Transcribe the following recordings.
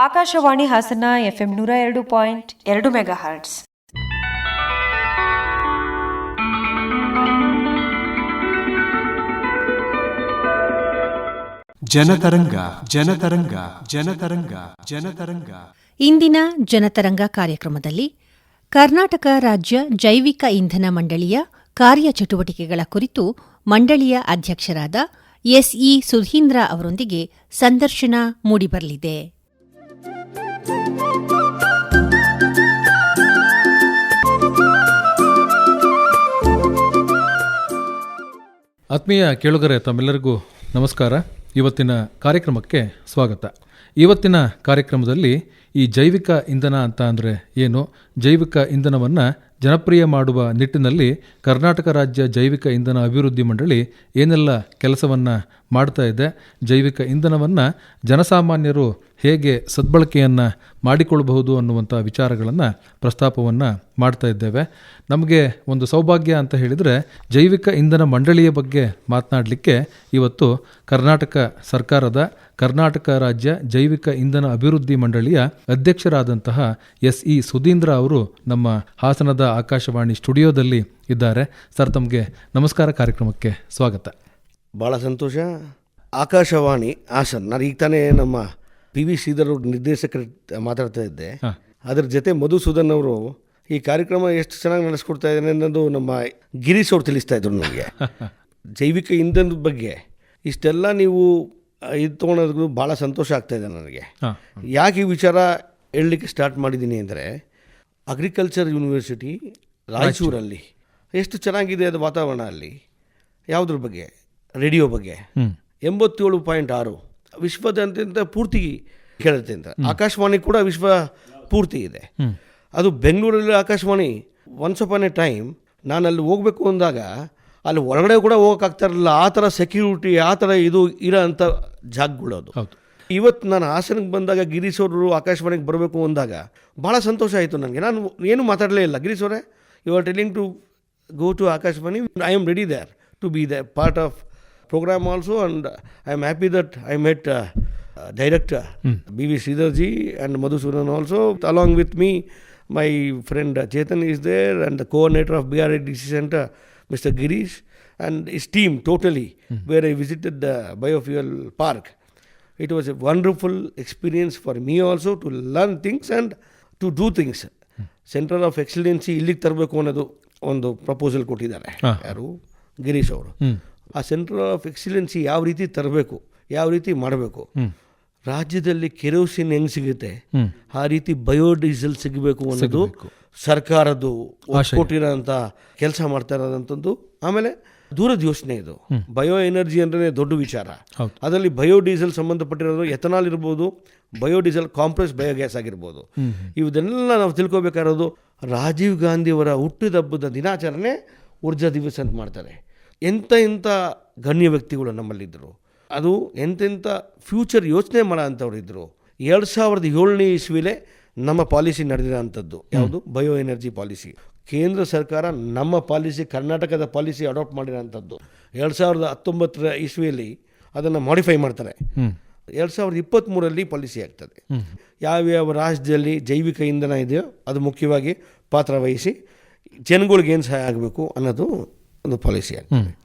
Akashvani Hassan FM ನೂರ ಎರಡು point ಎರಡು ಮೆಗಾ ಹರ್ಟ್ಸ್ ಜನತರಂಗ ಜನತರಂಗ ಜನತರಂಗ ಜನತರಂಗ. ಇಂದಿನ ಜನತರಂಗ ಕಾರ್ಯಕ್ರಮದಲ್ಲಿ ಕರ್ನಾಟಕ ರಾಜ್ಯ ಜೈವಿಕ ಇಂಧನ ಮಂಡಳಿಯ ಕಾರ್ಯಚಟುವಟಿಕೆಗಳ ಕುರಿತು ಮಂಡಳಿಯ ಅಧ್ಯಕ್ಷರಾದ ಎಸ್ಇ ಸುಧೀಂದ್ರ ಅವರೊಂದಿಗೆ ಸಂದರ್ಶನ ಮೂಡಿಬರಲಿದೆ. ಆತ್ಮೀಯ ಕೇಳುಗರೆ, ತಮ್ಮೆಲ್ಲರಿಗೂ ನಮಸ್ಕಾರ. ಇವತ್ತಿನ ಕಾರ್ಯಕ್ರಮಕ್ಕೆ ಸ್ವಾಗತ. ಇವತ್ತಿನ ಕಾರ್ಯಕ್ರಮದಲ್ಲಿ ಈ ಜೈವಿಕ ಇಂಧನ ಅಂತ ಅಂದರೆ ಏನು? ಜೈವಿಕ ಇಂಧನವನ್ನು ಜನಪ್ರಿಯ ಮಾಡುವ ನಿಟ್ಟಿನಲ್ಲಿ ಕರ್ನಾಟಕ ರಾಜ್ಯ ಜೈವಿಕ ಇಂಧನ ಅಭಿವೃದ್ಧಿ ಮಂಡಳಿ ಏನೆಲ್ಲ ಕೆಲಸವನ್ನು ಮಾಡ್ತಾ ಇದೆ. ಜೈವಿಕ ಇಂಧನವನ್ನು ಜನಸಾಮಾನ್ಯರು ಹೇಗೆ ಸದ್ಬಳಕೆಯನ್ನು ಮಾಡಿಕೊಳ್ಳಬಹುದು ಅನ್ನುವಂಥ ವಿಚಾರಗಳನ್ನು ಪ್ರಸ್ತಾಪವನ್ನು ಮಾಡ್ತಾ ಇದ್ದೇವೆ. ನಮಗೆ ಒಂದು ಸೌಭಾಗ್ಯ ಅಂತ ಹೇಳಿದರೆ ಜೈವಿಕ ಇಂಧನ ಮಂಡಳಿಯ ಬಗ್ಗೆ ಮಾತನಾಡಲಿಕ್ಕೆ ಇವತ್ತು ಕರ್ನಾಟಕ ಸರ್ಕಾರದ ಕರ್ನಾಟಕ ರಾಜ್ಯ ಜೈವಿಕ ಇಂಧನ ಅಭಿವೃದ್ಧಿ ಮಂಡಳಿಯ ಅಧ್ಯಕ್ಷರಾದಂತಹ ಎಸ್ ಇ ಸುಧೀಂದ್ರ ಅವರು ನಮ್ಮ ಹಾಸನದ ಆಕಾಶವಾಣಿ ಸ್ಟುಡಿಯೋದಲ್ಲಿ ಇದ್ದಾರೆ. ಸರ್, ತಮಗೆ ನಮಸ್ಕಾರ ಕಾರ್ಯಕ್ರಮಕ್ಕೆ ಸ್ವಾಗತ. ಭಾಳ ಸಂತೋಷ. ಆಕಾಶವಾಣಿ ಹಾಸನ್ ನಾನು ಈಗ ತಾನೇ ನಮ್ಮ ಪಿ ವಿ ಶ್ರೀಧರ್ ಅವ್ರ ನಿರ್ದೇಶಕರ ಮಾತಾಡ್ತಾ ಇದ್ದೆ. ಅದ್ರ ಜೊತೆ ಮಧುಸೂದನ್ ಅವರು ಈ ಕಾರ್ಯಕ್ರಮ ಎಷ್ಟು ಚೆನ್ನಾಗಿ ನಡೆಸ್ಕೊಡ್ತಾ ಇದ್ದಾರೆ ಅನ್ನೋದು ನಮ್ಮ ಗಿರೀಶ್ ಅವ್ರು ತಿಳಿಸ್ತಾ ಇದ್ರು ನನಗೆ. ಜೈವಿಕ ಇಂಧನದ ಬಗ್ಗೆ. ಇಷ್ಟೆಲ್ಲ ನೀವು ಇದು ತೊಗೊಳೋದು ಭಾಳ ಸಂತೋಷ ಆಗ್ತಾ ಇದೆ ನನಗೆ. ಯಾಕೆ ಈ ವಿಚಾರ ಹೇಳಲಿಕ್ಕೆ ಸ್ಟಾರ್ಟ್ ಮಾಡಿದ್ದೀನಿ ಅಂದರೆ ಅಗ್ರಿಕಲ್ಚರ್ ಯೂನಿವರ್ಸಿಟಿ ರಾಯಚೂರಲ್ಲಿ. ಎಷ್ಟು ಚೆನ್ನಾಗಿದೆ ಅದು ವಾತಾವರಣ ಅಲ್ಲಿ? ಯಾವುದ್ರ ಬಗ್ಗೆ? ರೇಡಿಯೋ ಬಗ್ಗೆ. ಎಂಬತ್ತೇಳು ಪಾಯಿಂಟ್ ಆರು. ವಿಶ್ವದಾದ್ಯಂತ ಪೂರ್ತಿ ಕೇಳುತ್ತೆ ಅಂತ ಆಕಾಶವಾಣಿ ಕೂಡ ವಿಶ್ವ ಪೂರ್ತಿ ಇದೆ. ಅದು ಬೆಂಗಳೂರಲ್ಲಿ Akashvani once on a time ನಾನು ಅಲ್ಲಿ ಹೋಗಬೇಕು ಅಂದಾಗ ಅಲ್ಲಿ ಒಳಗಡೆ ಕೂಡ ಹೋಗೋಕ್ಕಾಗ್ತಾ ಇರಲಿಲ್ಲ. ಆ ಥರ ಸೆಕ್ಯೂರಿಟಿ ಆ ಥರ ಇದು ಇರೋ ಅಂಥ ಜಾಗಗಳು ಅದು. ಇವತ್ತು ನಾನು ಹಾಸನಕ್ಕೆ ಬಂದಾಗ ಗಿರೀಶ್ ಅವರು ಆಕಾಶವಾಣಿಗೆ ಬರಬೇಕು ಅಂದಾಗ ಭಾಳ ಸಂತೋಷ ಆಯಿತು ನನಗೆ. ನಾನು ಏನು ಮಾತಾಡಲೇ ಇಲ್ಲ. ಗಿರೀಶ್ ಅವರೇ you are telling to go to Akashvani. I am ready there to be the part of program also and I am happy that I met director B V Shridharji and Madhusudan also along with me my friend Chetan is there and the coordinator of B R I D C center mister Girish and is team totally where I visited the biofuel park it was a wonderful experience for me also to learn things and to do things. Center of excellency ಇಲ್ಲಿಗೆ ತರಬೇಕು ಅನ್ನೋದು ಒಂದು proposal ಕೊಟ್ಟಿದ್ದಾರೆ. ಯಾರು? ಗಿರೀಶ್ ಅವರು. ಆ central of ಎಕ್ಸಿಲೆನ್ಸಿ ಯಾವ ರೀತಿ ತರಬೇಕು ಯಾವ ರೀತಿ ಮಾಡಬೇಕು? ರಾಜ್ಯದಲ್ಲಿ ಕೆರೋಸಿನ್ ಹೆಂಗ್ ಸಿಗುತ್ತೆ? ಆ ರೀತಿ ಬಯೋಡೀಸೆಲ್ ಸಿಗಬೇಕು ಅನ್ನೋದು ಸರ್ಕಾರದ್ದು ಕೊಟ್ಟಿರೋಂಥ ಕೆಲಸ ಮಾಡ್ತಾ ಇರೋದಂಥದ್ದು ಆಮೇಲೆ ದೂರದ ಯೋಚನೆ ಇದು. ಬಯೋ ಎನರ್ಜಿ ಅಂದ್ರೆ ದೊಡ್ಡ ವಿಚಾರ. ಅದರಲ್ಲಿ ಬಯೋಡೀಸೆಲ್ ಸಂಬಂಧಪಟ್ಟಿರೋದು ಎಥನಾಲ್ ಇರ್ಬೋದು ಬಯೋಡೀಸೆಲ್ ಕಾಂಪ್ರೆಸ್ ಬಯೋಗ್ಯಾಸ್ ಆಗಿರ್ಬೋದು. ಇವನ್ನೆಲ್ಲ ನಾವು ತಿಳ್ಕೊಬೇಕಾಗಿರೋದು ರಾಜೀವ್ ಗಾಂಧಿಯವರ ಹುಟ್ಟಿದಬ್ಬದ ದಿನಾಚರಣೆ ಊರ್ಜಾ ದಿವಸ ಅಂತ ಮಾಡ್ತಾರೆ. ಎಂಥ ಎಂಥ ಗಣ್ಯ ವ್ಯಕ್ತಿಗಳು ನಮ್ಮಲ್ಲಿದ್ದರು. ಅದು ಎಂತೆಂಥ ಫ್ಯೂಚರ್ ಯೋಚನೆ ಮಾಡೋ ಇದ್ದರು. ಎರಡು ಸಾವಿರದ ಏಳನೇ ಇಸ್ವಿಲೇ ನಮ್ಮ ಪಾಲಿಸಿ ನಡೆದಿರೋ ಅಂಥದ್ದು. ಯಾವುದು? ಬಯೋ ಎನರ್ಜಿ ಪಾಲಿಸಿ ಕೇಂದ್ರ ಸರ್ಕಾರ ನಮ್ಮ ಪಾಲಿಸಿ ಕರ್ನಾಟಕದ ಪಾಲಿಸಿ ಅಡಾಪ್ಟ್ ಮಾಡಿರೋಂಥದ್ದು ಎರಡು ಸಾವಿರದ ಹತ್ತೊಂಬತ್ತರ ಇಸ್ವಿಯಲ್ಲಿ ಅದನ್ನು ಮಾಡಿಫೈ ಮಾಡ್ತಾರೆ. ಎರಡು ಸಾವಿರದ ಇಪ್ಪತ್ತ್ಮೂರಲ್ಲಿ ಪಾಲಿಸಿ ಆಗ್ತದೆ. ಯಾವ್ಯಾವ ರಾಜ್ಯದಲ್ಲಿ ಜೈವಿಕ ಇಂಧನ ಇದೆಯೋ ಅದು ಮುಖ್ಯವಾಗಿ ಪಾತ್ರ ವಹಿಸಿ ಜನಗಳಿಗೆ ಏನು ಸಹಾಯ ಆಗಬೇಕು ಅನ್ನೋದು ಒಂದು ಪಾಲಿಸಿ ಆಗ್ತದೆ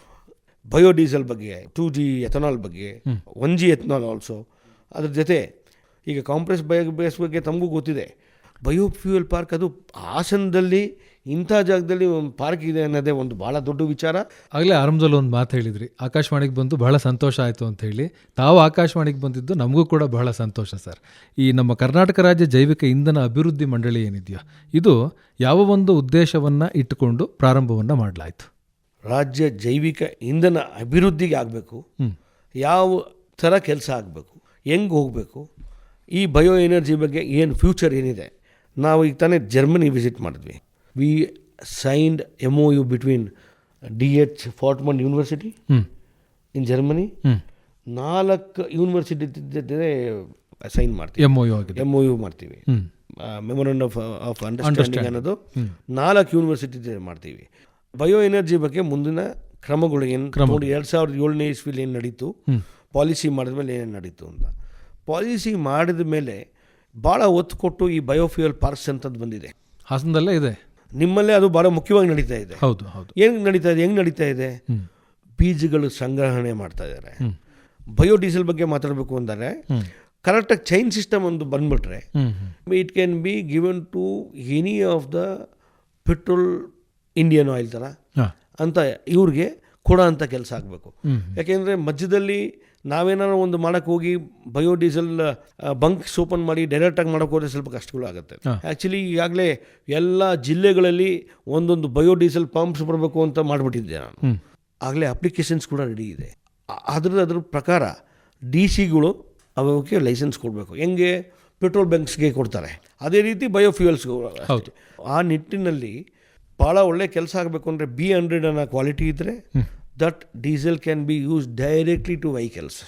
ಬಯೋಡೀಸೆಲ್ ಬಗ್ಗೆ ಟೂ ಜಿ ಎಥನಾಲ್ ಬಗ್ಗೆ ಒನ್ ಜಿ ಎಥನಾಲ್ ಆಲ್ಸೋ ಅದ್ರ ಜೊತೆ ಈಗ ಕಾಂಪ್ರೆಸ್ ಬಯೋಗ್ಯಾಸ್ ಬಗ್ಗೆ ತಮಗೂ ಗೊತ್ತಿದೆ. ಬಯೋ ಫ್ಯೂಯಲ್ ಪಾರ್ಕ್ ಅದು ಹಾಸನದಲ್ಲಿ ಇಂಥ ಜಾಗದಲ್ಲಿ ಒಂದು ಪಾರ್ಕ್ ಇದೆ ಅನ್ನೋದೇ ಒಂದು ಭಾಳ ದೊಡ್ಡ ವಿಚಾರ. ಆಗಲೇ ಆರಂಭದಲ್ಲಿ ಒಂದು ಮಾತು ಹೇಳಿದ್ರಿ. ಆಕಾಶವಾಣಿಗೆ ಬಂದು ಬಹಳ ಸಂತೋಷ ಆಯಿತು ಅಂತ ಹೇಳಿ. ತಾವು ಆಕಾಶವಾಣಿಗೆ ಬಂದಿದ್ದು ನಮಗೂ ಕೂಡ ಬಹಳ ಸಂತೋಷ ಸರ್. ಈ ನಮ್ಮ ಕರ್ನಾಟಕ ರಾಜ್ಯ ಜೈವಿಕ ಇಂಧನ ಅಭಿವೃದ್ಧಿ ಮಂಡಳಿ ಏನಿದೆಯೋ ಇದು ಯಾವ ಒಂದು ಉದ್ದೇಶವನ್ನು ಇಟ್ಟುಕೊಂಡು ಪ್ರಾರಂಭವನ್ನು ಮಾಡಲಾಯಿತು. ರಾಜ್ಯ ಜೈವಿಕ ಇಂಧನ ಅಭಿವೃದ್ಧಿಗೆ ಆಗಬೇಕು. ಯಾವ ಥರ ಕೆಲಸ ಆಗಬೇಕು ಹೆಂಗೆ ಹೋಗಬೇಕು ಈ ಬಯೋ ಎನರ್ಜಿ ಬಗ್ಗೆ ಏನು ಫ್ಯೂಚರ್ ಏನಿದೆ. ನಾವು ಈಗ ತಾನೇ ಜರ್ಮನಿ ವಿಸಿಟ್ ಮಾಡಿದ್ವಿ. We signed M O U between D H Dortmund university in Germany ನಾಲ್ಕು ಯೂನಿವರ್ಸಿಟಿ ಜೊತೆ ಸೈನ್ ಮಾಡ್ತೀವಿ. M O U M O U ಮಾಡ್ತೀವಿ. Memorandum memorandum of of understanding ಅನ್ನೋದು. ನಾಲ್ಕು ಯೂನಿವರ್ಸಿಟಿ ಮಾಡ್ತೀವಿ. ಬಯೋ ಎನರ್ಜಿ ಬಗ್ಗೆ ಮುಂದಿನ ಕ್ರಮಗಳು ಏನು? ನೋಡಿ ಎರಡು ಸಾವಿರದ ಏಳನೇ ಇಸ್ವಿಲಿ ಏನು ನಡೀತು? ಪಾಲಿಸಿ ಮಾಡಿದ ಮೇಲೆ ಏನೇನು ನಡೀತು ಅಂತ. ಪಾಲಿಸಿ ಮಾಡಿದ ಮೇಲೆ ಭಾಳ ಒತ್ತು ಕೊಟ್ಟು ಈ ಬಯೋಫ್ಯೂಯಲ್ ಪಾರ್ಕ್ಸ್ ಅಂತದ್ದು ಬಂದಿದೆ. ಹಾಸನದಲ್ಲೇ ಇದೆ? ನಿಮ್ಮಲ್ಲೇ ಅದು ಭಾಳ ಮುಖ್ಯವಾಗಿ ನಡೀತಾ ಇದೆ. ಹೌದು ಹೌದು. ಏನು ನಡೀತಾ ಇದೆ ಹೆಂಗೆ ನಡೀತಾ ಇದೆ? ಬೀಜಗಳು ಸಂಗ್ರಹಣೆ ಮಾಡ್ತಾ ಇದ್ದಾರೆ ಬಯೋಡೀಸೆಲ್ ಬಗ್ಗೆ ಮಾತಾಡಬೇಕು ಅಂದರೆ ಕರೆಕ್ಟಾಗಿ ಚೈನ್ ಸಿಸ್ಟಮ್ ಒಂದು ಬಂದ್ಬಿಟ್ರೆ it can be given to any of the petrol Indian oil ಥರ ಅಂತ ಇವ್ರಿಗೆ ಕೊಡೋ ಅಂಥ ಕೆಲಸ ಆಗಬೇಕು. ಯಾಕೆಂದರೆ ಮಧ್ಯದಲ್ಲಿ ನಾವೇನಾದ್ರು ಒಂದು ಮಾಡೋಕ್ಕೆ ಹೋಗಿ ಬಯೋಡೀಸೆಲ್ ಬಂಕ್ಸ್ ಓಪನ್ ಮಾಡಿ ಡೈರೆಕ್ಟಾಗಿ ಮಾಡೋಕೆ ಹೋದರೆ ಸ್ವಲ್ಪ ಕಷ್ಟಗಳು ಆಗುತ್ತೆ. ಆ್ಯಕ್ಚುಲಿ ಈಗಾಗಲೇ ಎಲ್ಲ ಜಿಲ್ಲೆಗಳಲ್ಲಿ ಒಂದೊಂದು ಬಯೋಡೀಸೆಲ್ ಪಂಪ್ಸ್ ಬರಬೇಕು ಅಂತ ಮಾಡಿಬಿಟ್ಟಿದ್ದೆ ನಾನು. ಆಗಲೇ ಅಪ್ಲಿಕೇಶನ್ಸ್ ಕೂಡ ರೆಡಿ ಇದೆ. ಅದ್ರದ್ದು ಅದ್ರ ಪ್ರಕಾರ ಡಿ ಸಿಗಳು ಅವಕ್ಕೆ ಲೈಸೆನ್ಸ್ ಕೊಡಬೇಕು. ಹೆಂಗೆ ಪೆಟ್ರೋಲ್ ಬಂಕ್ಸ್ಗೆ ಕೊಡ್ತಾರೆ. ಅದೇ ರೀತಿ ಬಯೋಫ್ಯೂಯಲ್ಸ್ಗೂ ಹೌದು. ಆ ನಿಟ್ಟಿನಲ್ಲಿ ಭಾಳ ಒಳ್ಳೆ ಕೆಲಸ ಆಗಬೇಕು ಅಂದರೆ ಬಿ ಹಂಡ್ರೆಡ್ ಅನ್ನೋ ಕ್ವಾಲಿಟಿ ಇದ್ದರೆ that diesel can be use directly to vehicles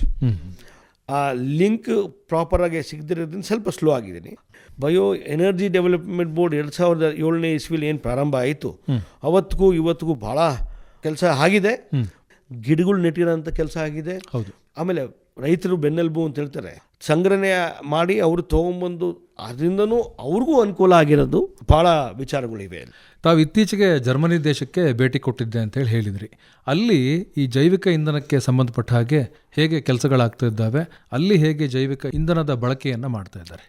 ಆ ಲಿಂಕ್ ಪ್ರಾಪರಾಗಿ ಸಿಗದಿರೋದ್ರಿಂದ ಸ್ವಲ್ಪ ಸ್ಲೋ ಆಗಿದ್ದೀನಿ. ಬಯೋ ಎನರ್ಜಿ ಡೆವಲಪ್ಮೆಂಟ್ ಬೋರ್ಡ್ ಎರಡು ಸಾವಿರದ ಏಳನೇ ಇಸ್ವಿಲಿ ಏನು ಪ್ರಾರಂಭ ಆಯಿತು ಅವತ್ತಿಗೂ ಇವತ್ತಿಗೂ ಭಾಳ ಕೆಲಸ ಆಗಿದೆ. ಗಿಡಗಳು ನೆಟ್ಟಿರೋಂಥ ಕೆಲಸ ಆಗಿದೆ. ಹೌದು. ಆಮೇಲೆ ರೈತರು ಬೆನ್ನೆಲುಬು ಅಂತ ಹೇಳ್ತಾರೆ. ಸಂಗ್ರಹಣೆ ಮಾಡಿ ಅವರು ತೊಗೊಂಬಂದು ಅದರಿಂದನೂ ಅವ್ರಿಗೂ ಅನುಕೂಲ ಆಗಿರೋದು ಭಾಳ ವಿಚಾರಗಳಿವೆ. ತಾವು ಇತ್ತೀಚೆಗೆ ಜರ್ಮನಿ ದೇಶಕ್ಕೆ ಭೇಟಿ ಕೊಟ್ಟಿದ್ದೆ ಅಂತೇಳಿ ಹೇಳಿದ್ರಿ. ಅಲ್ಲಿ ಈ ಜೈವಿಕ ಇಂಧನಕ್ಕೆ ಸಂಬಂಧಪಟ್ಟ ಹಾಗೆ ಹೇಗೆ ಕೆಲಸಗಳಾಗ್ತಾ ಇದ್ದಾವೆ ಅಲ್ಲಿ ಹೇಗೆ ಜೈವಿಕ ಇಂಧನದ ಬಳಕೆಯನ್ನು ಮಾಡ್ತಾ ಇದ್ದಾರೆ?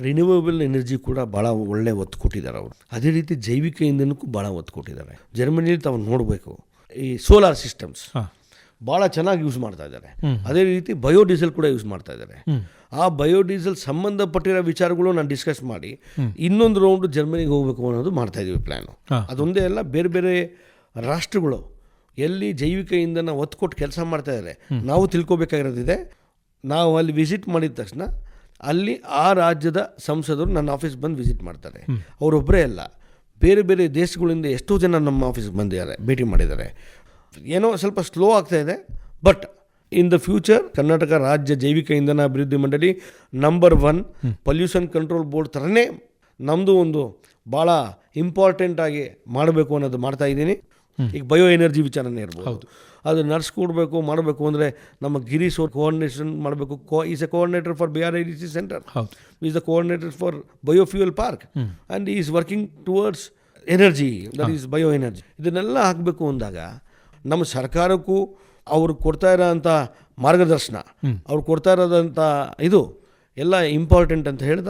ರಿನ್ಯೂವೇಬಲ್ ಎನರ್ಜಿ ಕೂಡ ಭಾಳ ಒಳ್ಳೆ ಒತ್ತು ಕೊಟ್ಟಿದ್ದಾರೆ ಅವರು. ಅದೇ ರೀತಿ ಜೈವಿಕ ಇಂಧನಕ್ಕೂ ಭಾಳ ಒತ್ತು ಕೊಟ್ಟಿದ್ದಾರೆ. ಜರ್ಮನಿಯಲ್ಲಿ ತಾವು ನೋಡಬೇಕು ಈ ಸೋಲಾರ್ ಸಿಸ್ಟಮ್ಸ್ ಭಾಳ ಚೆನ್ನಾಗಿ ಯೂಸ್ ಮಾಡ್ತಾ ಇದ್ದಾರೆ. ಅದೇ ರೀತಿ ಬಯೋಡೀಸೆಲ್ ಕೂಡ ಯೂಸ್ ಮಾಡ್ತಾ ಇದ್ದಾರೆ. ಆ ಬಯೋಡೀಸೆಲ್ ಸಂಬಂಧಪಟ್ಟಿರೋ ವಿಚಾರಗಳು ನಾನು ಡಿಸ್ಕಸ್ ಮಾಡಿ ಇನ್ನೊಂದು ರೌಂಡ್ ಜರ್ಮನಿಗೆ ಹೋಗಬೇಕು ಅನ್ನೋದು ಮಾಡ್ತಾ ಇದ್ದೀವಿ ಪ್ಲ್ಯಾನು ಅದೊಂದೇ ಅಲ್ಲ ಬೇರೆ ಬೇರೆ ರಾಷ್ಟ್ರಗಳು ಎಲ್ಲಿ ಜೈವಿಕ ಇಂಧನ ಒತ್ತು ಕೊಟ್ಟು ಕೆಲಸ ಮಾಡ್ತಾ ಇದ್ದಾರೆ ನಾವು ತಿಳ್ಕೊಬೇಕಾಗಿರೋದಿದೆ. ನಾವು ಅಲ್ಲಿ ವಿಸಿಟ್ ಮಾಡಿದ ತಕ್ಷಣ ಅಲ್ಲಿ ಆ ರಾಜ್ಯದ ಸಂಸದರು ನನ್ನ ಆಫೀಸ್ ಬಂದು ವಿಸಿಟ್ ಮಾಡ್ತಾರೆ. ಅವರೊಬ್ಬರೇ ಅಲ್ಲ. ಬೇರೆ ಬೇರೆ ದೇಶಗಳಿಂದ ಎಷ್ಟೋ ಜನ ನಮ್ಮ ಆಫೀಸ್ಗೆ ಬಂದಿದ್ದಾರೆ ಭೇಟಿ ಮಾಡಿದ್ದಾರೆ. ಏನೋ ಸ್ವಲ್ಪ ಸ್ಲೋ ಆಗ್ತಾ ಇದೆ. But in the future Karnataka ರಾಜ್ಯ ಜೈವಿಕ ಇಂಧನ ಅಭಿವೃದ್ಧಿ ಮಂಡಳಿ number one pollution control board ಥರನೇ ನಮ್ಮದು ಒಂದು ಭಾಳ ಇಂಪಾರ್ಟೆಂಟ್ ಆಗಿ ಮಾಡಬೇಕು ಅನ್ನೋದು ಮಾಡ್ತಾ ಇದ್ದೀನಿ. ಈಗ ಬಯೋ ಎನರ್ಜಿ ವಿಚಾರನೇ ಇರ್ಬೋದು. ಅದು ನಡ್ಸ್ಕೊಡ್ಬೇಕು ಮಾಡಬೇಕು ಅಂದರೆ ನಮ್ಮ ಗಿರಿ ಅವ್ರು ಕೋಆರ್ಡಿನೇಷನ್ ಮಾಡಬೇಕು. ಕೋ is a coordinator for B R I D C center. Is the coordinator for biofuel park and is working towards energy that is bio energy ಇದನ್ನೆಲ್ಲ ಹಾಕಬೇಕು ಅಂದಾಗ ನಮ್ಮ ಸರ್ಕಾರಕ್ಕೂ ಅವ್ರು ಕೊಡ್ತಾ ಇರೋಂಥ ಮಾರ್ಗದರ್ಶನ ಅವ್ರು ಕೊಡ್ತಾ ಇರೋದಂಥ ಇದು ಎಲ್ಲ ಇಂಪಾರ್ಟೆಂಟ್ ಅಂತ ಹೇಳ್ದ.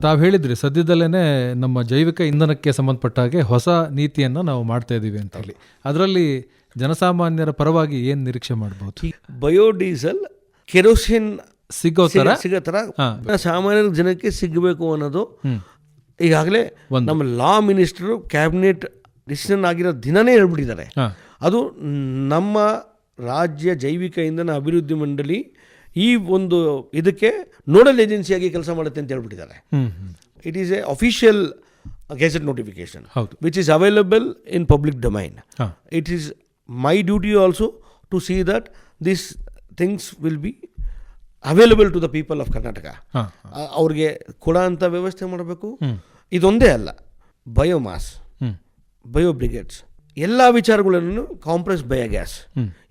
ತಾವು ಹೇಳಿದ್ರಿ ಸದ್ಯದಲ್ಲೇ ನಮ್ಮ ಜೈವಿಕ ಇಂಧನಕ್ಕೆ ಸಂಬಂಧಪಟ್ಟ ಹಾಗೆ ಹೊಸ ನೀತಿಯನ್ನು ನಾವು ಮಾಡ್ತಾ ಇದ್ದೀವಿ ಅಂತ ಹೇಳಿ. ಅದರಲ್ಲಿ ಜನಸಾಮಾನ್ಯರ ಪರವಾಗಿ ಏನು ನಿರೀಕ್ಷೆ ಮಾಡ್ಬೋದು? ಬಯೋ ಬಯೋಡೀಸೆಲ್ ಕೆರೋಸಿನ್ ಸಿಗೋ ಥರ ಸಿಗೋ ಥರ ಸಾಮಾನ್ಯ ಜನಕ್ಕೆ ಸಿಗಬೇಕು ಅನ್ನೋದು ಈಗಾಗಲೇ ನಮ್ಮ ಲಾ ಮಿನಿಸ್ಟರು ಕ್ಯಾಬಿನೆಟ್ ಡಿಸಿಷನ್ ಆಗಿರೋ ದಿನನೇ ಹೇಳ್ಬಿಟ್ಟಿದ್ದಾರೆ. ಅದು ನಮ್ಮ ರಾಜ್ಯ ಜೈವಿಕ ಇಂಧನ ಅಭಿವೃದ್ಧಿ ಮಂಡಳಿ ಈ ಒಂದು ಇದಕ್ಕೆ ನೋಡಲ್ ಏಜೆನ್ಸಿಯಾಗಿ ಕೆಲಸ ಮಾಡುತ್ತೆ ಅಂತ ಹೇಳ್ಬಿಟ್ಟಿದ್ದಾರೆ. It is a official gazette notification. Which is available in public domain. It is my duty also to see that this things will be available to the people of Karnataka ಅವ್ರಿಗೆ ಕೊಡ ಅಂತ ವ್ಯವಸ್ಥೆ ಮಾಡಬೇಕು ಇದೊಂದೇ ಅಲ್ಲ ಬಯೋಮಾಸ್. ಬಯೋ ಬ್ರಿಗೇಡ್ಸ್ ಎಲ್ಲ ವಿಚಾರಗಳನ್ನು compress biogas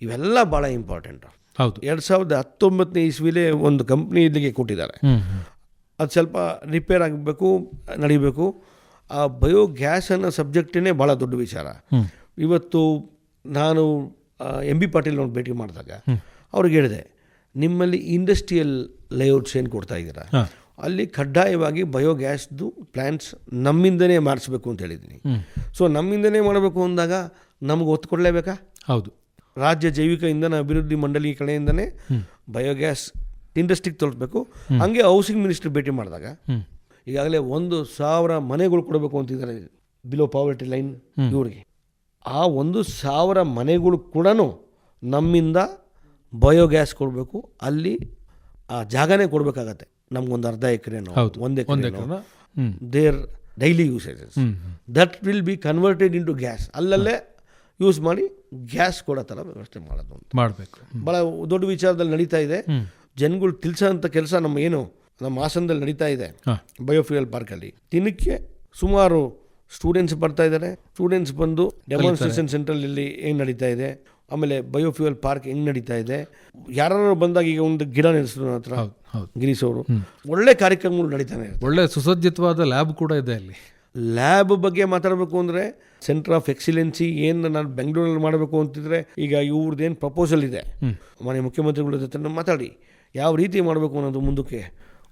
ಇವೆಲ್ಲ ಭಾಳ ಇಂಪಾರ್ಟೆಂಟ್ ಹೌದು. ಎರಡು ಸಾವಿರದ ಹತ್ತೊಂಬತ್ತನೇ ಇಸ್ವಿಲೇ ಒಂದು ಕಂಪ್ನಿ ಇಲ್ಲಿಗೆ ಕೊಟ್ಟಿದ್ದಾರೆ. ಅದು ಸ್ವಲ್ಪ ರಿಪೇರ್ ಆಗಬೇಕು ನಡಿಬೇಕು. ಆ ಬಯೋ ಗ್ಯಾಸ್ ಅನ್ನೋ ಸಬ್ಜೆಕ್ಟೇ ಭಾಳ ದೊಡ್ಡ ವಿಚಾರ. ಇವತ್ತು ನಾನು ಎಂ ಬಿ ಪಾಟೀಲ್ ಅವ್ರನ್ನ ಭೇಟಿ ಮಾಡಿದಾಗ ಅವ್ರಿಗೆ ಹೇಳಿದೆ ನಿಮ್ಮಲ್ಲಿ ಇಂಡಸ್ಟ್ರಿಯಲ್ ಲೇಔಟ್ಸ್ ಏನು ಕೊಡ್ತಾ ಇದ್ದೀರಾ. ಅಲ್ಲಿ ಕಡ್ಡಾಯವಾಗಿ ಬಯೋಗ್ಯಾಸ್ದು ಪ್ಲ್ಯಾಂಟ್ಸ್ ನಮ್ಮಿಂದನೇ ಮಾಡಿಸ್ಬೇಕು ಅಂತ ಹೇಳಿದ್ದೀನಿ. ಸೊ ನಮ್ಮಿಂದನೇ ಮಾಡಬೇಕು ಅಂದಾಗ ನಮ್ಗೆ ಒತ್ತು ಕೊಡಲೇಬೇಕಾ? ಹೌದು. ರಾಜ್ಯ ಜೈವಿಕ ಇಂಧನ ಅಭಿವೃದ್ಧಿ ಮಂಡಳಿ ಕಡೆಯಿಂದನೇ ಬಯೋಗ್ಯಾಸ್ ಇಂಡಸ್ಟ್ರಿಗೆ ತೊಳಬೇಕು ಹಂಗೆ ಹೌಸಿಂಗ್ ಮಿನಿಸ್ಟ್ರಿ ಭೇಟಿ ಮಾಡಿದಾಗ ಈಗಾಗಲೇ ಒಂದು ಸಾವಿರ ಮನೆಗಳು ಕೊಡಬೇಕು ಅಂತಿದ್ದಾರೆ ಬಿಲೋ ಪಾವರ್ಟಿ ಲೈನ್ ಇವ್ರಿಗೆ. ಆ ಒಂದು ಸಾವಿರ ಮನೆಗಳು ಕೂಡ ನಮ್ಮಿಂದ ಬಯೋಗ್ಯಾಸ್ ಕೊಡಬೇಕು. ಅಲ್ಲಿ ಆ ಜಾಗನೇ ಕೊಡಬೇಕಾಗತ್ತೆ. ನಮ್ಗೊಂದು ಅರ್ಧ ಎಕರೆನೋ. ಒಂದು ಎಕರೆನೋ. There daily usages that will be converted into gas ಅಲ್ಲಲ್ಲೇ ಯೂಸ್ ಮಾಡಿ ಗ್ಯಾಸ್ ಕೊಡೋ ಥರ ವ್ಯವಸ್ಥೆ ಮಾಡೋದು ಅಂತ. ಮಾಡಬೇಕು. ಭಾಳ ದೊಡ್ಡ ವಿಚಾರದಲ್ಲಿ ನಡೀತಾ ಇದೆ. ಜನಗಳು ತಿಳಿಸೋಂಥ ಕೆಲಸ ನಮ್ಮ ಏನು ನಮ್ಮ ಹಾಸನದಲ್ಲಿ ನಡೀತಾ ಇದೆ. ಬಯೋಫ್ಯೂಯಲ್ ಪಾರ್ಕಲ್ಲಿ ದಿನಕ್ಕೆ ಸುಮಾರು ಸ್ಟೂಡೆಂಟ್ಸ್ ಬರ್ತಾ ಇದ್ದಾರೆ. ಸ್ಟೂಡೆಂಟ್ಸ್ ಬಂದು ಡೆಮಾನ್ಸ್ಟ್ರೇಷನ್ ಸೆಂಟ್ರಲ್ಲಿ ಏನು ನಡೀತಾ ಇದೆ? ಆಮೇಲೆ ಬಯೋಫ್ಯೂಯಲ್ ಪಾರ್ಕ್ ಹೆಂಗೆ ನಡೀತಾ ಇದೆ? ಯಾರು ಬಂದಾಗ ಈಗ ಒಂದು ಗಿಡ ನೆಲೆಸಿದ್ರು ನನ್ನ ಹತ್ರ ಗಿರೀಶ್ ಅವರು. ಒಳ್ಳೆ ಕಾರ್ಯಕ್ರಮಗಳು ನಡೀತಾನೆ ಒಳ್ಳೆ ಸುಸಜ್ಜಿತವಾದ ಲ್ಯಾಬ್ ಕೂಡ ಇದೆ ಅಲ್ಲಿ. ಲ್ಯಾಬ್ ಬಗ್ಗೆ ಮಾತಾಡಬೇಕು ಅಂದರೆ ಸೆಂಟರ್ ಆಫ್ ಎಕ್ಸಿಲೆನ್ಸಿ ಏನು ನಾನು ಬೆಂಗಳೂರಲ್ಲಿ ಮಾಡಬೇಕು ಅಂತಿದ್ರೆ ಈಗ ಇವ್ರದ್ದೇನು ಪ್ರಪೋಸಲ್ ಇದೆ. ಮನೆ ಮುಖ್ಯಮಂತ್ರಿಗಳ ಜೊತೆ ಮಾತಾಡಿ ಯಾವ ರೀತಿ ಮಾಡಬೇಕು ಅನ್ನೋದು ಮುಂದಕ್ಕೆ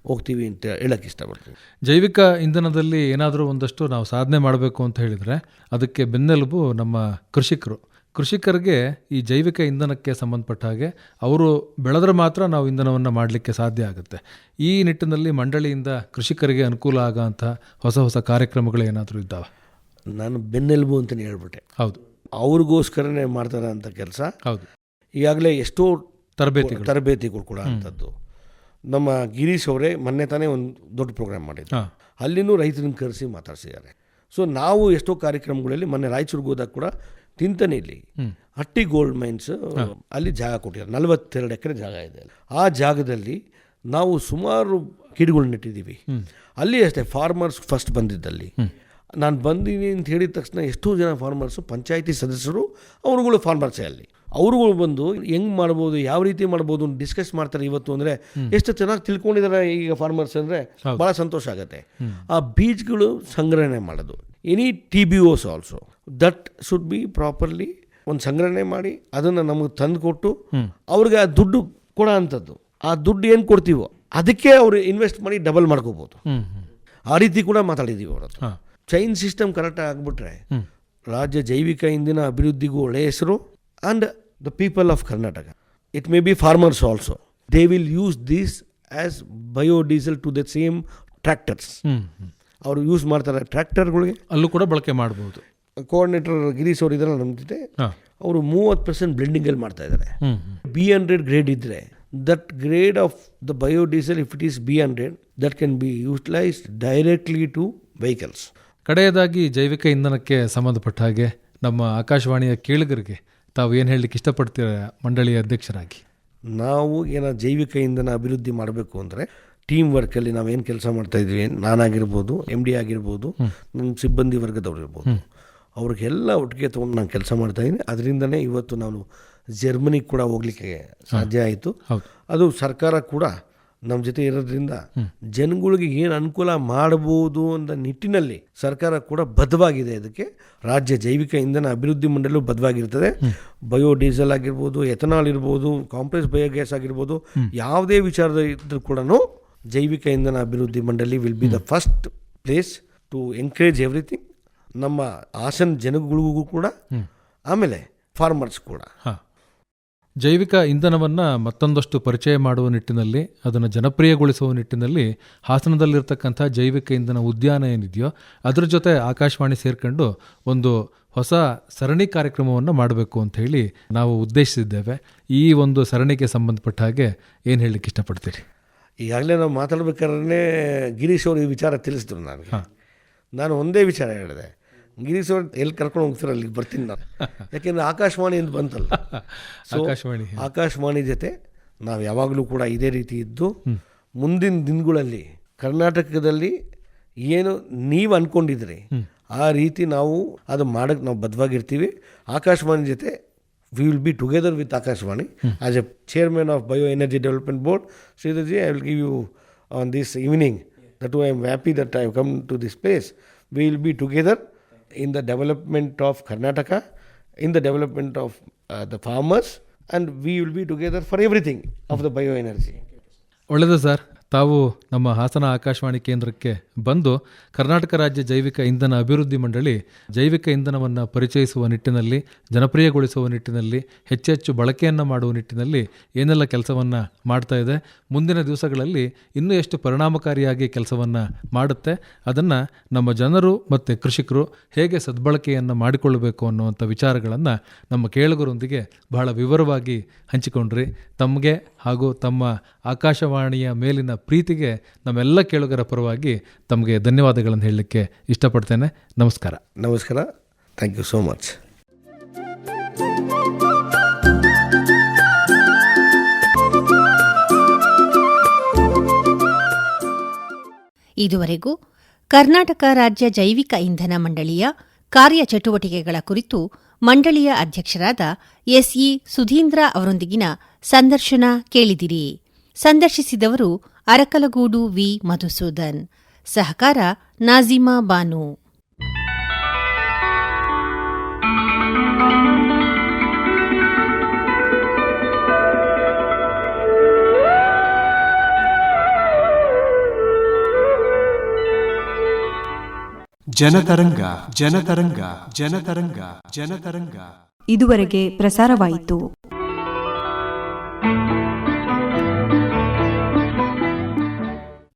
ಹೋಗ್ತೀವಿ ಅಂತ ಹೇಳಕ್ಕೆ ಇಷ್ಟಪಡ್ತೀವಿ ಜೈವಿಕ ಇಂಧನದಲ್ಲಿ ಏನಾದರೂ ಒಂದಷ್ಟು ನಾವು ಸಾಧನೆ ಮಾಡಬೇಕು ಅಂತ ಹೇಳಿದರೆ ಅದಕ್ಕೆ ಬೆನ್ನೆಲುಬು ನಮ್ಮ ಕೃಷಿಕರು. ಕೃಷಿಕರಿಗೆ ಈ ಜೈವಿಕ ಇಂಧನಕ್ಕೆ ಸಂಬಂಧಪಟ್ಟ ಹಾಗೆ ಅವರು ಬೆಳೆದ್ರೆ ಮಾತ್ರ ನಾವು ಇಂಧನವನ್ನು ಮಾಡಲಿಕ್ಕೆ ಸಾಧ್ಯ ಆಗುತ್ತೆ. ಈ ನಿಟ್ಟಿನಲ್ಲಿ ಮಂಡಳಿಯಿಂದ ಕೃಷಿಕರಿಗೆ ಅನುಕೂಲ ಆಗೋಂಥ ಹೊಸ ಹೊಸ ಕಾರ್ಯಕ್ರಮಗಳು ಏನಾದರೂ ಇದ್ದಾವೆ? ನಾನು ಬೆನ್ನೆಲುಬು ಅಂತಲೇ ಹೇಳ್ಬಿಟ್ಟೆ. ಹೌದು. ಅವ್ರಿಗೋಸ್ಕರನೇ ಮಾಡ್ತಾರೆ ಅಂತ ಕೆಲಸ. ಹೌದು. ಈಗಾಗಲೇ ಎಷ್ಟೋ ತರಬೇತಿ ತರಬೇತಿಗಳು ಕೂಡ ಅಂಥದ್ದು. ನಮ್ಮ ಗಿರೀಶ್ ಅವರೇ ಮೊನ್ನೆ ತಾನೇ ಒಂದು ದೊಡ್ಡ ಪ್ರೋಗ್ರಾಮ್ ಮಾಡಿದ್ರು. ಅಲ್ಲಿನೂ ರೈತರನ್ನ ಕರೆಸಿ ಮಾತಾಡ್ಸಿದ್ದಾರೆ. ಸೊ ನಾವು ಎಷ್ಟೋ ಕಾರ್ಯಕ್ರಮಗಳಲ್ಲಿ ಮೊನ್ನೆ ರಾಯಚೂರಿಗೆ ಹೋದಾಗ ಕೂಡ ತಿಂತನೆಯಲ್ಲಿ ಹಟ್ಟಿ ಗೋಲ್ಡ್ ಮೈನ್ಸ್ ಅಲ್ಲಿ ಜಾಗ ಕೊಟ್ಟಿದ್ದಾರೆ. ನಲವತ್ತೆರಡು ಎಕರೆ ಜಾಗ ಇದೆ. ಆ ಜಾಗದಲ್ಲಿ ನಾವು ಸುಮಾರು ಗಿಡಗಳು ನೆಟ್ಟಿದ್ದೀವಿ. ಅಲ್ಲಿ ಅಷ್ಟೇ ಫಾರ್ಮರ್ಸ್ ಫಸ್ಟ್ ಬಂದಿದ್ದಲ್ಲಿ. ನಾನು ಬಂದೀನಿ ಅಂತ ಹೇಳಿದ ತಕ್ಷಣ ಎಷ್ಟೋ ಜನ ಫಾರ್ಮರ್ಸು ಪಂಚಾಯಿತಿ ಸದಸ್ಯರು ಅವರುಗಳು ಫಾರ್ಮರ್ಸೇ ಅಲ್ಲಿ. ಅವರುಗಳು ಬಂದು ಹೆಂಗೆ ಮಾಡ್ಬೋದು ಯಾವ ರೀತಿ ಮಾಡ್ಬೋದು ಡಿಸ್ಕಸ್ ಮಾಡ್ತಾರೆ ಇವತ್ತು ಅಂದರೆ ಎಷ್ಟು ಚೆನ್ನಾಗಿ ತಿಳ್ಕೊಂಡಿದ್ದಾರೆ ಈಗ ಫಾರ್ಮರ್ಸ್ ಅಂದರೆ ಭಾಳ ಸಂತೋಷ ಆಗುತ್ತೆ. ಆ ಬೀಜ್ಗಳು ಸಂಗ್ರಹಣೆ ಮಾಡೋದು. Any T B Os also that should be properly ಒಂದು ಸಂಗ್ರಹಣೆ ಮಾಡಿ ಅದನ್ನು ನಮಗೆ ತಂದು ಕೊಟ್ಟು ಅವ್ರಿಗೆ ಆ ದುಡ್ಡು ಕೊಡೋ ಅಂಥದ್ದು. ಆ ದುಡ್ಡು ಏನು ಕೊಡ್ತೀವೋ ಅದಕ್ಕೆ ಅವರು ಇನ್ವೆಸ್ಟ್ ಮಾಡಿ ಡಬಲ್ ಮಾಡ್ಕೋಬೋದು. ಆ ರೀತಿ ಕೂಡ ಮಾತಾಡಿದ್ದೀವಿ ಅವ್ರ ಚೈನ್ ಸಿಸ್ಟಮ್ ಕರೆಕ್ಟ್ ಆಗಿಬಿಟ್ರೆ ರಾಜ್ಯ ಜೈವಿಕ ಇಂದಿನ ಅಭಿವೃದ್ಧಿಗೂ ಒಳ್ಳೆಯ ಹೆಸರು and the people of Karnataka it may be farmers also they will use this as biodiesel to the same tractors ಅವರು ಯೂಸ್ ಮಾಡ್ತಾರೆ ಟ್ರ್ಯಾಕ್ಟರ್ಗಳಿಗೆ ಅಲ್ಲೂ ಕೂಡ ಬಳಕೆ ಮಾಡ್ಬೋದು. ಕೋಆರ್ಡಿನೇಟರ್ ಗಿರೀಶ್ ಅವರು ಇದನ್ನು ನಮ್ಮ ಜೊತೆ ಅವರು ಮೂವತ್ತು ಪರ್ಸೆಂಟ್ ಬ್ಲೆಂಡಿಂಗಲ್ಲಿ ಮಾಡ್ತಾ ಇದ್ದಾರೆ ಬಿ ಹಂಡ್ರೆಡ್ ಗ್ರೇಡ್ ಇದ್ದರೆ that grade of the biodiesel if it is B hundred that can be utilised directly to vehicles ಕಡೆಯದಾಗಿ ಜೈವಿಕ ಇಂಧನಕ್ಕೆ ಸಂಬಂಧಪಟ್ಟ ಹಾಗೆ ನಮ್ಮ ಆಕಾಶವಾಣಿಯ ಕೇಳುಗರಿಗೆ ತಾವು ಏನು ಹೇಳಲಿಕ್ಕೆ ಇಷ್ಟಪಡ್ತೀರ ಮಂಡಳಿಯ ಅಧ್ಯಕ್ಷರಾಗಿ? ನಾವು ಏನೋ ಜೈವಿಕ ಇಂಧನ ಅಭಿವೃದ್ಧಿ ಮಾಡಬೇಕು ಅಂದರೆ ಟೀಮ್ ವರ್ಕಲ್ಲಿ ನಾವೇನು ಕೆಲಸ ಮಾಡ್ತಾ ಇದ್ವಿ ನಾನಾಗಿರ್ಬೋದು ಎಂ ಡಿ ಆಗಿರ್ಬೋದು ನಮ್ಮ ಸಿಬ್ಬಂದಿ ವರ್ಗದವ್ರು ಇರ್ಬೋದು. ಅವ್ರಿಗೆಲ್ಲ ಒಟ್ಟಿಗೆ ತೊಗೊಂಡು ನಾನು ಕೆಲಸ ಮಾಡ್ತಾ ಇದ್ದೀನಿ. ಅದರಿಂದನೇ ಇವತ್ತು ನಾನು ಜರ್ಮನಿಗೆ ಕೂಡ ಹೋಗ್ಲಿಕ್ಕೆ ಸಾಧ್ಯ ಆಯಿತು. ಅದು ಸರ್ಕಾರ ಕೂಡ ನಮ್ಮ ಜೊತೆ ಇರೋದ್ರಿಂದ ಜನಗಳಿಗೆ ಏನು ಅನುಕೂಲ ಮಾಡಬಹುದು ಅಂತ ನಿಟ್ಟಿನಲ್ಲಿ ಸರ್ಕಾರ ಕೂಡ ಬದ್ಧವಾಗಿದೆ. ಇದಕ್ಕೆ ರಾಜ್ಯ ಜೈವಿಕ ಇಂಧನ ಅಭಿವೃದ್ಧಿ ಮಂಡಳಿಯು ಬದ್ಧವಾಗಿರ್ತದೆ. ಬಯೋಡೀಸೆಲ್ ಆಗಿರ್ಬೋದು ಎಥನಾಲ್ ಇರ್ಬೋದು ಕಾಂಪ್ಲೆಕ್ಸ್ ಬಯೋಗ್ಯಾಸ್ ಆಗಿರ್ಬೋದು ಯಾವುದೇ ವಿಚಾರದ ಇದ್ರೂ ಕೂಡ ಜೈವಿಕ ಇಂಧನ ಅಭಿವೃದ್ಧಿ ಮಂಡಳಿ will be the first place to encourage everything ನಮ್ಮ ಹಾಸನ ಜನಗಳಿಗೂ ಕೂಡ ಆಮೇಲೆ ಫಾರ್ಮರ್ಸ್ ಕೂಡ. ಹಾಂ. ಜೈವಿಕ ಇಂಧನವನ್ನು ಮತ್ತೊಂದಷ್ಟು ಪರಿಚಯ ಮಾಡುವ ನಿಟ್ಟಿನಲ್ಲಿ ಅದನ್ನು ಜನಪ್ರಿಯಗೊಳಿಸುವ ನಿಟ್ಟಿನಲ್ಲಿ ಹಾಸನದಲ್ಲಿರ್ತಕ್ಕಂಥ ಜೈವಿಕ ಇಂಧನ ಉದ್ಯಾನ ಏನಿದೆಯೋ ಅದರ ಜೊತೆ ಆಕಾಶವಾಣಿ ಸೇರ್ಕೊಂಡು ಒಂದು ಹೊಸ ಸರಣಿ ಕಾರ್ಯಕ್ರಮವನ್ನು ಮಾಡಬೇಕು ಅಂತ ಹೇಳಿ ನಾವು ಉದ್ದೇಶಿಸಿದ್ದೇವೆ. ಈ ಒಂದು ಸರಣಿಗೆ ಸಂಬಂಧಪಟ್ಟ ಹಾಗೆ ಏನು ಹೇಳಲಿಕ್ಕೆ ಇಷ್ಟಪಡ್ತೀರಿ? ಈಗಾಗಲೇ ನಾವು ಮಾತಾಡ್ಬೇಕಾದ್ರೆ ಗಿರೀಶ್ ಅವರು ಈ ವಿಚಾರ ತಿಳಿಸಿದ್ರು ನನಗೆ. ನಾನು ಒಂದೇ ವಿಚಾರ ಹೇಳಿದೆ. ಗಿರೀಶ್ ಅವ್ರು ಎಲ್ಲಿ ಕರ್ಕೊಂಡು ಹೋಗ್ತಾರೆ? ಅಲ್ಲಿಗೆ ಬರ್ತೀನಿ ನಾನು. ಯಾಕೆಂದರೆ ಆಕಾಶವಾಣಿ ಅಂತ ಬಂತಲ್ಲ. ಆಕಾಶವಾಣಿ ಆಕಾಶವಾಣಿ ಜೊತೆ ನಾವು ಯಾವಾಗಲೂ ಕೂಡ ಇದೇ ರೀತಿ ಇದ್ದು ಮುಂದಿನ ದಿನಗಳಲ್ಲಿ ಕರ್ನಾಟಕದಲ್ಲಿ ಏನು ನೀವು ಅಂದ್ಕೊಂಡಿದ್ರಿ ಆ ರೀತಿ ನಾವು ಅದು ಮಾಡೋಕ್ಕೆ ನಾವು ಬದ್ಧವಾಗಿರ್ತೀವಿ ಆಕಾಶವಾಣಿ ಜೊತೆ we will be together with Akashvani. As a chairman of bio energy development board Shridharji I will give you on this evening that I am happy that I come to this place we will be together in the development of Karnataka, in the development of uh, the farmers, and we will be together for everything of the bioenergy. ಒಳ್ಳೆಯದು sir ತಾವು ನಮ್ಮ ಹಾಸನ ಆಕಾಶವಾಣಿ ಕೇಂದ್ರಕ್ಕೆ ಬಂದು ಕರ್ನಾಟಕ ರಾಜ್ಯ ಜೈವಿಕ ಇಂಧನ ಅಭಿವೃದ್ಧಿ ಮಂಡಳಿ ಜೈವಿಕ ಇಂಧನವನ್ನು ಪರಿಚಯಿಸುವ ನಿಟ್ಟಿನಲ್ಲಿ, ಜನಪ್ರಿಯಗೊಳಿಸುವ ನಿಟ್ಟಿನಲ್ಲಿ, ಹೆಚ್ಚೆಚ್ಚು ಬಳಕೆಯನ್ನು ಮಾಡುವ ನಿಟ್ಟಿನಲ್ಲಿ ಏನೆಲ್ಲ ಕೆಲಸವನ್ನು ಮಾಡ್ತಾ ಇದೆ, ಮುಂದಿನ ದಿವಸಗಳಲ್ಲಿ ಇನ್ನೂ ಎಷ್ಟು ಪರಿಣಾಮಕಾರಿಯಾಗಿ ಕೆಲಸವನ್ನು ಮಾಡುತ್ತೆ, ಅದನ್ನು ನಮ್ಮ ಜನರು ಮತ್ತು ಕೃಷಿಕರು ಹೇಗೆ ಸದ್ಬಳಕೆಯನ್ನು ಮಾಡಿಕೊಳ್ಳಬೇಕು ಅನ್ನುವಂಥ ವಿಚಾರಗಳನ್ನು ನಮ್ಮ ಕೇಳುಗರೊಂದಿಗೆ ಬಹಳ ವಿವರವಾಗಿ ಹಂಚಿಕೊಂಡ್ರಿ. ತಮಗೆ ಹಾಗೂ ತಮ್ಮ ಆಕಾಶವಾಣಿಯ ಮೇಲಿನ ಪ್ರೀತಿಗೆ ನಮ್ಮೆಲ್ಲ ಕೇಳುಗರ ಪರವಾಗಿ ತಮಗೆ ಧನ್ಯವಾದಗಳನ್ನು ಹೇಳಲಿಕ್ಕೆ ಇಷ್ಟಪಡ್ತೇನೆ. ನಮಸ್ಕಾರ. ನಮಸ್ಕಾರ. ಥ್ಯಾಂಕ್ ಯು ಸೋ ಮಚ್ ಇದುವರೆಗೂ ಕರ್ನಾಟಕ ರಾಜ್ಯ ಜೈವಿಕ ಇಂಧನ ಮಂಡಳಿಯ ಕಾರ್ಯಚಟುವಟಿಕೆಗಳ ಕುರಿತು ಮಂಡಳಿಯ ಅಧ್ಯಕ್ಷರಾದ ಎಸ್ಇ ಸುಧೀಂದ್ರ ಅವರೊಂದಿಗಿನ ಸಂದರ್ಶನ ಕೇಳಿದಿರಿ. ಸಂದರ್ಶಿಸಿದವರು ಅರಕಲಗೂಡು ವಿ. ಮಧುಸೂದನ್. ಸಹಕಾರ ನಾಜಿಮಾ ಬಾನು. ಜನತರಂಗ ಜನತರಂಗ ಜನತರಂಗ ಜನತರಂಗ. ಇದುವರೆಗೆ ಪ್ರಸಾರವಾಯಿತು.